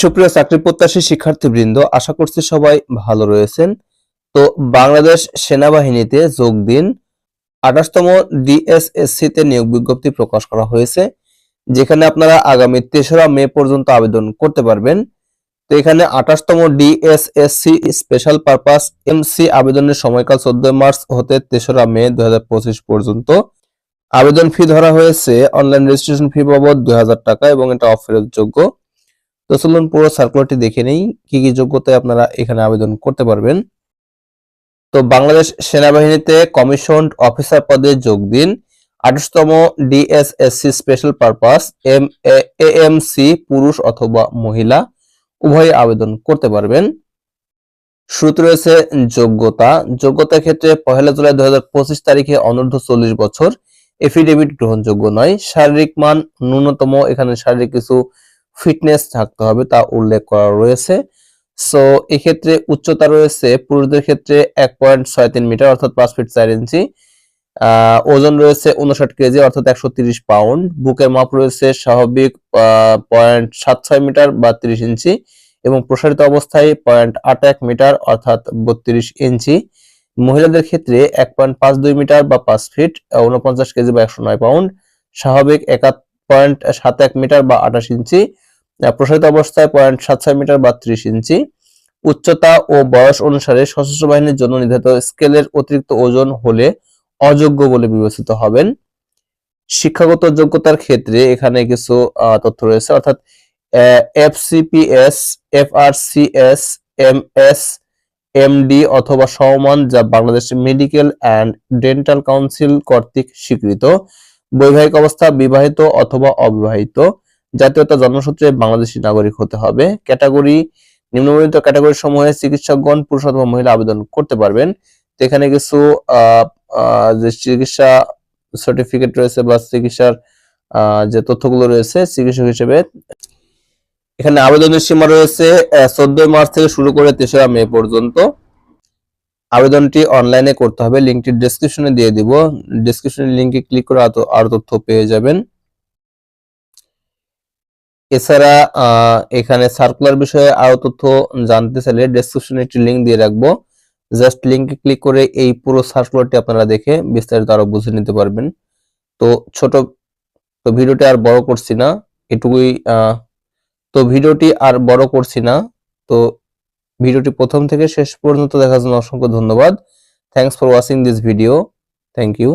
সুপ্রিয় চাকরি প্রত্যাশী শিক্ষার্থীবৃন্দ, আশা করছি সবাই ভালো রয়েছেন। তো বাংলাদেশ সেনাবাহিনীতে যোগ দিন, আঠাশতম ডিএসএসসি তে নিয়োগ বিজ্ঞপ্তি প্রকাশ করা হয়েছে, যেখানে আপনারা আগামী তেসরা মে পর্যন্ত আবেদন করতে পারবেন। তো এখানে আঠাশতম ডিএসএসসি স্পেশাল পারপাস এমসি আবেদনের সময়কাল চোদ্দ মার্চ হতে তেসরা মে দু হাজার পঁচিশ পর্যন্ত। আবেদন ফি ধরা হয়েছে, অনলাইন রেজিস্ট্রেশন ফি বাবদ দুই হাজার টাকা এবং এটা অফ যোগ্য তো চলুন পুরো সার্কুলারটি দেখে নেই। কি কি যোগ্যতায় আপনারা এখানে আবেদন করতে পারবেন? তো বাংলাদেশ সেনাবাহিনীতে কমিশন অফিসার পদে যোগ দিন। আঠাশতম DSSC special purpose, M AMC পুরুষ অথবা মহিলা, উভয়ে আবেদন করতে পারবেন। শুরুতে রয়েছে যোগ্যতা। যোগ্যতার ক্ষেত্রে পহেলা জুলাই দুই হাজার পঁচিশ তারিখে অনূর্ধ্ব চল্লিশ বছর। এফিডেভিট গ্রহণযোগ্য নয়। শারীরিক মান ন্যূনতম। এখানে শারীরিক কিছু ফিটনেস থাকতে হবে তা উল্লেখ করা রয়েছে। সো এক্ষেত্রে উচ্চতা রয়েছে, পুরুষদের ক্ষেত্রে এক পয়েন্ট ছয় তিন মিটার অর্থাৎ পাঁচ ফিট চার ইঞ্চি। ওজন রয়েছে উনষাট কেজি, অর্থাৎ একশো তিরিশ পাউন্ড বুকের মাপ রয়েছে স্বাভাবিক পয়েন্ট সাত ছয় মিটার বা তিরিশ ইঞ্চি এবং প্রসারিত অবস্থায় পয়েন্ট আট এক মিটার অর্থাৎ বত্রিশ ইঞ্চি। মহিলাদের ক্ষেত্রে এক পয়েন্ট পাঁচ দুই মিটার বা পাঁচ ফিট উনপঞ্চাশ কেজি বা একশো নয় পাউন্ড স্বাভাবিক একাত পয়েন্ট সাত এক মিটার বা আঠাশ ইঞ্চি। প্রসারিত অবস্থায় পয়েন্ট সাত ছয় মিটার বা ত্রিশ ইঞ্চি। উচ্চতা ও বয়স অনুসারে সশস্ত্র বাহিনীর জন্য নির্ধারিত স্কেলের অতিরিক্ত ওজন হলে অযোগ্য বলে বিবেচিত হবেন। শিক্ষাগত যোগ্যতার ক্ষেত্রে এখানে কিছু তথ্য রয়েছে। অর্থাৎ এফসিপিএস, এফআরসিএস, এমএস, এমডি অথবা সমমান যা Bangladesh medical and dental council কর্তৃক স্বীকৃত। বৈবাহিক অবস্থা বিবাহিত অথবা অবিবাহিত। জাতীয়তা জন্মসূত্রে বাংলাদেশী নাগরিক হতে হবে। ক্যাটাগরি নিম্নবর্ণিত ক্যাটাগরি সমূহে চিকিৎসকগণ পুরুষ অথবা মহিলা আবেদন করতে পারবেন। এখানে কিছু যে চিকিৎসা সার্টিফিকেট রয়েছে বা চিকিৎসার যে তথ্যগুলো রয়েছে চিকিৎসক হিসেবে। এখানে আবেদনের সীমা রয়েছে চোদ্দই মার্চ থেকে শুরু করে তেসরা মে পর্যন্ত। আবেদনটি অনলাইনে করতে হবে, লিঙ্কটি ডেসক্রিপশনে দিয়ে দিব। ডেসক্রিপশনের লিঙ্কে ক্লিক করে আরও তথ্য পেয়ে যাবেন। এছাড়া এখানে সার্কুলার বিষয়ে আরও তথ্য জানতে চাইলে ডেসক্রিপশনে একটি লিঙ্ক দিয়ে রাখব। জাস্ট লিঙ্কে ক্লিক করে এই পুরো সার্কুলারটি আপনারা দেখে বিস্তারিত আরও বুঝে নিতে পারবেন। তো ছোট, তো ভিডিওটি আর বড় করছি না, এটুকুই তো ভিডিওটি আর বড় করছি না। তো ভিডিওটি প্রথম থেকে শেষ পর্যন্ত দেখার জন্য অসংখ্য ধন্যবাদ। Thanks for watching this video thank you